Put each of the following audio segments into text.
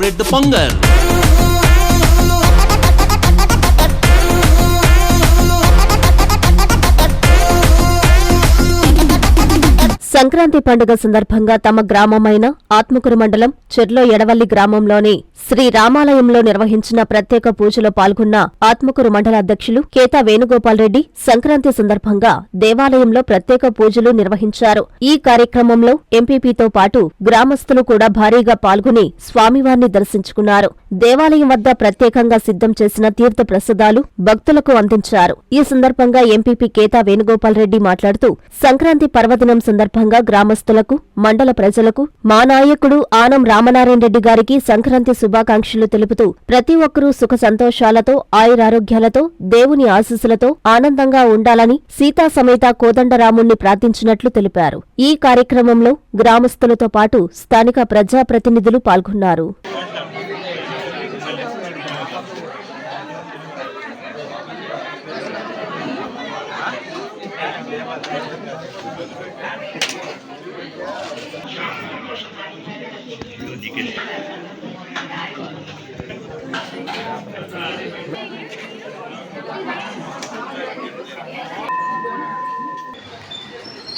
celebrate the Pongal. Sankranti పండుగ సందర్భంగా తమ గ్రామమైన ఆత్మకూరు మండలం చెర్లో ఎడవల్లి గ్రామంలోని శ్రీ రామాలయంలో నిర్వహించిన ప్రత్యేక పూజలో పాల్గొన్న ఆత్మకూరు మండల అధ్యక్షులు కేతా వేణుగోపాల్ రెడ్డి సంక్రాంతి సందర్భంగా దేవాలయంలో ప్రత్యేక పూజలు నిర్వహించారు. ఈ కార్యక్రమంలో ఎంపీపీతో పాటు గ్రామస్తులు కూడా భారీగా పాల్గొని స్వామివారిని దర్శించుకున్నారు. దేవాలయం వద్ద ప్రత్యేకంగా సిద్ధం చేసిన తీర్థ ప్రసాదాలు భక్తులకు అందించారు. ఈ సందర్భంగా ఎంపీపీ కేతా వేణుగోపాల్ రెడ్డి మాట్లాడుతూ సంక్రాంతి పర్వదినం సందర్భంగా గ్రామస్తులకు మండల ప్రజలకు మా నాయకుడు ఆనం రామనారాయణ రెడ్డి గారికి సంక్రాంతి శుభాకాంక్షలు తెలుపుతూ ప్రతి ఒక్కరూ సుఖ సంతోషాలతో ఆయురారోగ్యాలతో దేవుని ఆశీస్సులతో ఆనందంగా ఉండాలని సీతా సమేత కోదండరాముణ్ణి ప్రార్థించినట్లు తెలిపారు. ఈ కార్యక్రమంలో గ్రామస్తులతో పాటు స్థానిక ప్రజాప్రతినిధులు పాల్గొన్నారు.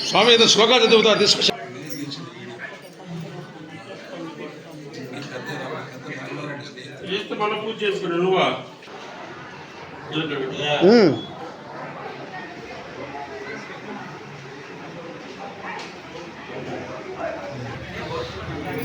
స్వామి ఏదో శ్లోకాలు చదువుతా తీసుకు. చేస్తే మళ్ళీ పూజ చేసుకున్నా నువ్వా?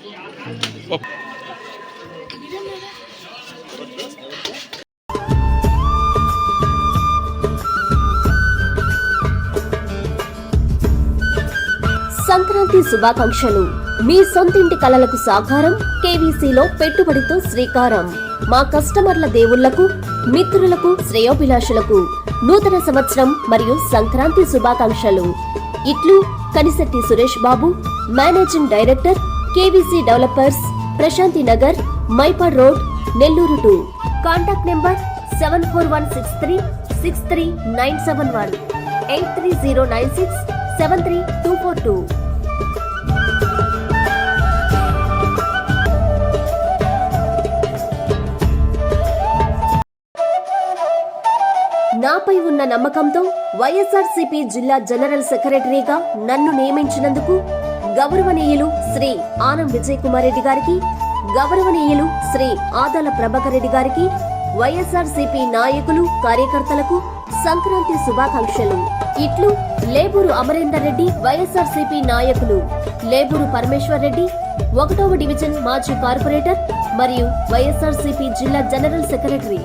సంక్రాంతి శుభాకాంక్షలు. మీ సొంతింటి కలలకు సాకారం కేవీసీలో పెట్టుబడితో శ్రీకారం. మా కస్టమర్ల దేవుళ్ళకు మిత్రులకు శ్రేయోభిలాషులకు నూతన సంవత్సరం మరియు సంక్రాంతి శుభాకాంక్షలు. ఇట్లు Kanisetti Suresh Babu managing director KVC developers Prashanti Nagar Mypadu road Nellore two. Contact number seven four one six three six three nine seven one. Eight three zero nine six seven three two four two. నాపై ఉన్న నమ్మకంతో వైఎస్ఆర్సీపీ జిల్లా general సెక్రటరీగా నన్ను నియమించినందుకు గౌరవనీయులు శ్రీ ఆనం విజయ్ కుమార్ రెడ్డి గారికి గౌరవనీయులు శ్రీ ఆదల ప్రభాకర్ రెడ్డి గారికి వైఎస్ఆర్సీపీ నాయకులు కార్యకర్తలకు సంక్రాంతి శుభాకాంక్షలు. ఇట్లు లేబూరు అమరేందర్ రెడ్డి వైఎస్ఆర్సీపీ నాయకులు లేబూరు పరమేశ్వర్ రెడ్డి ఒకటవ డివిజన్ మాజీ కార్పొరేటర్ మరియు వైఎస్ఆర్సీపీ జిల్లా జనరల్ సెక్రటరీ